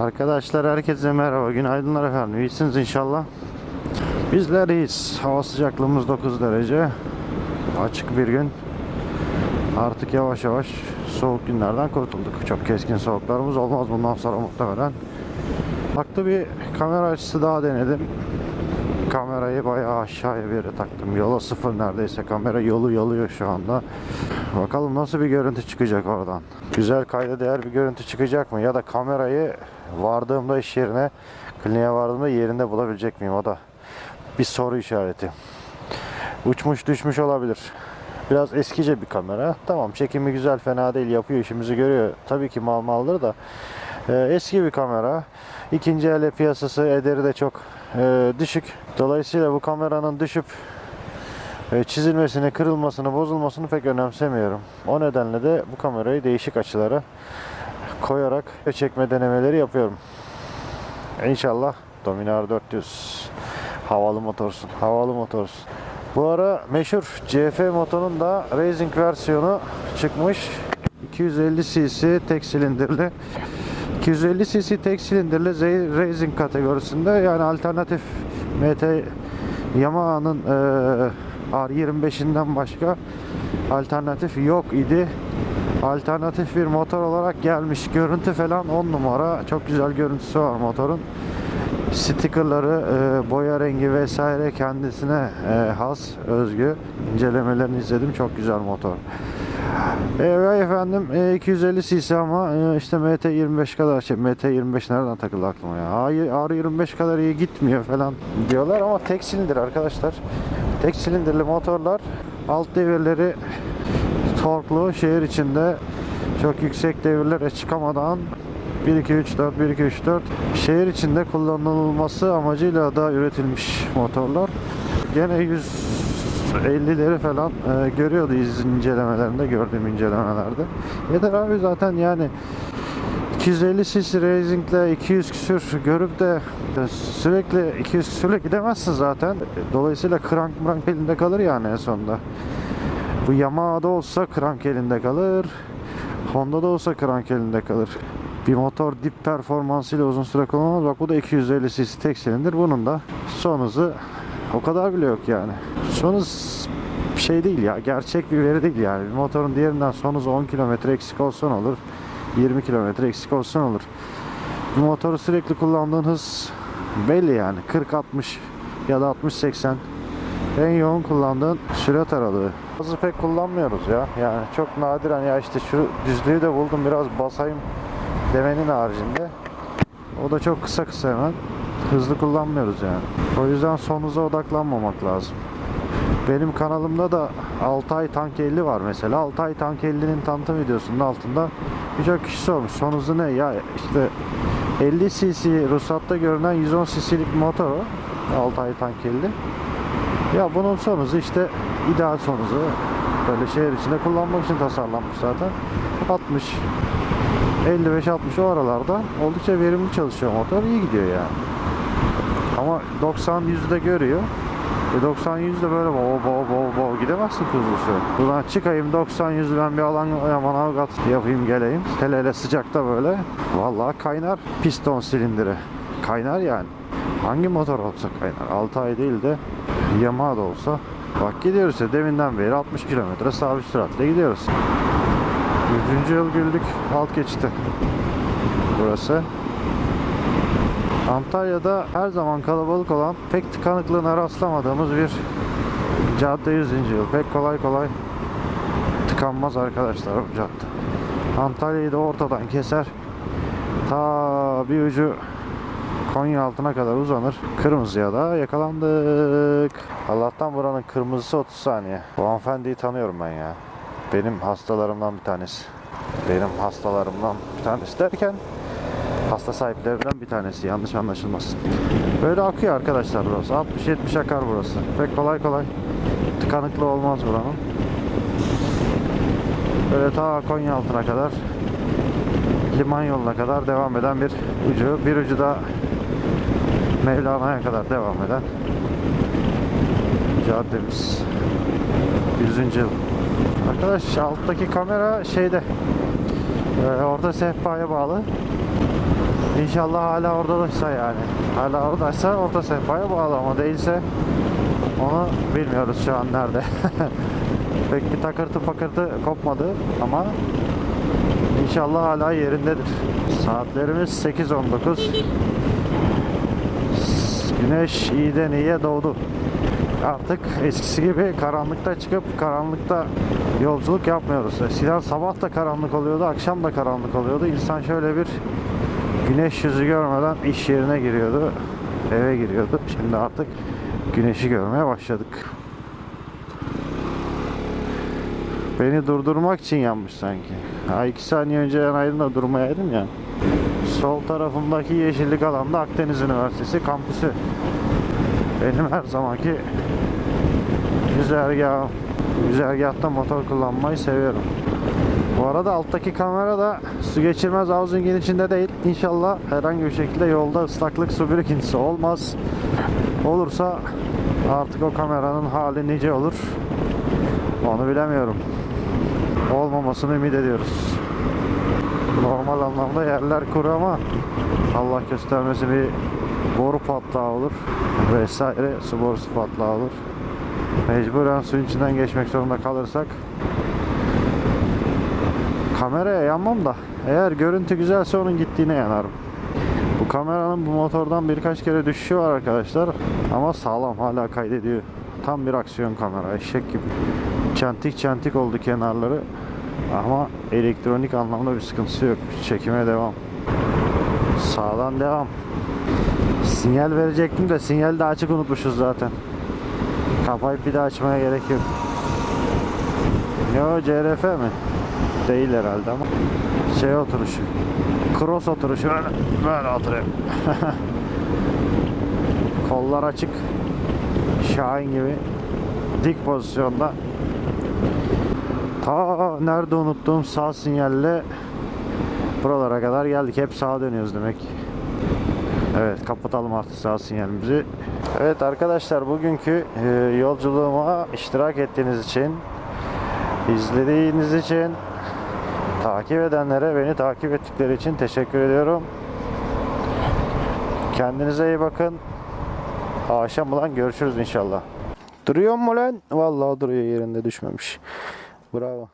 Arkadaşlar herkese merhaba. Günaydınlar efendim. İyisiniz inşallah. Bizler iyiyiz. Hava sıcaklığımız 9 derece. Açık bir gün. Artık yavaş yavaş soğuk günlerden kurtulduk. Çok keskin soğuklarımız olmaz bundan sonra muhtemelen. Farklı bir kamera açısı daha denedim. Kamerayı bayağı aşağıya bir taktım. Yola sıfır neredeyse. Kamera yolu yalıyor şu anda. Bakalım nasıl bir görüntü çıkacak oradan. Güzel kayda değer bir görüntü çıkacak mı? Ya da kamerayı vardığımda iş yerine, kliniğe vardığımda yerinde bulabilecek miyim? O da bir soru işareti. Uçmuş düşmüş olabilir. Biraz eskice bir kamera. Tamam çekimi güzel fena değil yapıyor işimizi görüyor. Tabii ki mal maldır da. Ee, eski bir kamera. İkinci ele piyasası ederi de çok e, düşük. Dolayısıyla bu kameranın düşüp çizilmesini, kırılmasını, bozulmasını pek önemsemiyorum. O nedenle de bu kamerayı değişik açılara koyarak çekme denemeleri yapıyorum. İnşallah Dominar 400 havalı motorsun. Havalı motorsun. Bu ara meşhur CF motorun da racing versiyonu çıkmış. 250 cc tek silindirli. 250 cc tek silindirli Z- racing kategorisinde yani alternatif MT Yamaha'nın eee R25'inden başka alternatif yok idi. Alternatif bir motor olarak gelmiş. Görüntü falan 10 numara. Çok güzel görüntüsü var motorun. Stickerları, e, boya rengi vesaire kendisine e, has, özgü. İncelemelerini izledim. Çok güzel motor. Evet efendim e, 250 cc ama e, işte MT25 kadar şey MT25 nereden takıldı aklıma ya R25 kadar iyi gitmiyor falan diyorlar ama tek silindir arkadaşlar tek silindirli motorlar alt devirleri torklu şehir içinde çok yüksek devirlere çıkamadan 1 2 3 4 1 2 3 4 şehir içinde kullanılması amacıyla da üretilmiş motorlar. Gene 150'leri falan e, görüyordu iz incelemelerinde gördüğüm incelemelerde. Yeter abi zaten yani 250 cc Racing'le 200 küsür görüp de e, sürekli 200 küsürle gidemezsin zaten. Dolayısıyla krank mrank elinde kalır yani en sonunda. Bu Yamaha'da olsa krank elinde kalır. Honda'da olsa krank elinde kalır. Bir motor dip performansıyla uzun süre kullanılmaz. Bak bu da 250 cc tek silindir. Bunun da son hızı o kadar bile yok yani. Son hız şey değil ya. Gerçek bir veri değil yani. Bir motorun diğerinden son hızı 10 km eksik olsan olur. 20 km eksik olsan olur. Bu motoru sürekli kullandığın hız belli yani. 40-60 ya da 60-80 en yoğun kullandığın sürat aralığı. Hızı pek kullanmıyoruz ya. Yani çok nadiren ya işte şu düzlüğü de buldum biraz basayım demenin haricinde. O da çok kısa kısa hemen. Hızlı kullanmıyoruz yani. O yüzden son hıza odaklanmamak lazım. Benim kanalımda da Altay Tank 50 var mesela. Altay Tank 50'nin tanıtım videosunun altında birçok kişi sormuş. Son hızı ne? Ya işte 50 cc ruhsatta görünen 110 cc'lik motor o. Altay Tank 50. Ya bunun son hızı işte ideal son hızı. Böyle şehir içinde kullanmak için tasarlanmış zaten. 60 55-60 o aralarda oldukça verimli çalışıyor motor. iyi gidiyor yani. Ama 90 yüzde görüyor. E 90 yüzde böyle bo bo bo bo gidemezsin kuzusu. Buradan çıkayım 90 yüzde ben bir alan yaman avgat yapayım geleyim. Hele hele sıcakta böyle. Vallahi kaynar piston silindiri. Kaynar yani. Hangi motor olsa kaynar. 6 ay değil de Yamaha da olsa. Bak gidiyoruz ya deminden beri 60 kilometre sabit süratle gidiyoruz. 100. yıl güldük alt geçti. Burası. Antalya'da her zaman kalabalık olan pek tıkanıklığına rastlamadığımız bir cadde 100. yıl. Pek kolay kolay tıkanmaz arkadaşlar bu cadde. Antalya'yı da ortadan keser. Ta bir ucu Konya altına kadar uzanır. Kırmızıya da yakalandık. Allah'tan buranın kırmızısı 30 saniye. Bu hanımefendiyi tanıyorum ben ya. Benim hastalarımdan bir tanesi. Benim hastalarımdan bir tanesi derken hasta sahiplerinden bir tanesi yanlış anlaşılmasın. Böyle akıyor arkadaşlar burası. 60-70 akar burası. Pek kolay kolay tıkanıklı olmaz buranın. Böyle ta Konya altına kadar liman yoluna kadar devam eden bir ucu. Bir ucu da Mevlana'ya kadar devam eden caddemiz. 100. yıl. Arkadaş alttaki kamera şeyde e, orta sehpaya bağlı. İnşallah hala oradaysa yani. Hala oradaysa orta sehpaya bağlı ama değilse onu bilmiyoruz şu an nerede. Pek bir takırtı pakırtı kopmadı ama inşallah hala yerindedir. Saatlerimiz 8.19. Güneş iyiden iyiye doğdu. Artık eskisi gibi karanlıkta çıkıp karanlıkta yolculuk yapmıyoruz. Eskiden sabah da karanlık oluyordu, akşam da karanlık oluyordu. İnsan şöyle bir güneş yüzü görmeden iş yerine giriyordu, eve giriyordu. Şimdi artık güneşi görmeye başladık. Beni durdurmak için yanmış sanki. Ha iki saniye önce yanaydın da durmayaydım ya. Sol tarafımdaki yeşillik alanda Akdeniz Üniversitesi kampüsü. Benim her zamanki güzergah, güzergahta motor kullanmayı seviyorum. Bu arada alttaki kamera da su geçirmez havuzun içinde değil. İnşallah herhangi bir şekilde yolda ıslaklık su birikintisi olmaz. Olursa artık o kameranın hali nice olur. Onu bilemiyorum. Olmamasını ümit ediyoruz. Normal anlamda yerler kuru ama Allah göstermesin bir boru patlağı olur vesaire su borusu patlağı olur. Mecburen suyun içinden geçmek zorunda kalırsak kameraya yanmam da eğer görüntü güzelse onun gittiğine yanarım. Bu kameranın bu motordan birkaç kere düşüşü var arkadaşlar ama sağlam hala kaydediyor. Tam bir aksiyon kamera eşek gibi. Çentik çentik oldu kenarları ama elektronik anlamda bir sıkıntısı yok. Çekime devam. Sağdan devam. Sinyal verecektim de sinyal de açık unutmuşuz zaten. Kapayıp bir daha açmaya gerek yok. Ne o CRF mi? Değil herhalde ama. Şey oturuşu. Cross oturuşu. Böyle, böyle oturuyor. Kollar açık. Şahin gibi. Dik pozisyonda. Ta nerede unuttuğum sağ sinyalle buralara kadar geldik. Hep sağa dönüyoruz demek. Evet kapatalım artık sağ sinyalimizi. Evet arkadaşlar bugünkü e, yolculuğuma iştirak ettiğiniz için izlediğiniz için takip edenlere beni takip ettikleri için teşekkür ediyorum. Kendinize iyi bakın. Akşam ulan görüşürüz inşallah. Duruyor mu lan? Vallahi duruyor yerinde düşmemiş. Bravo.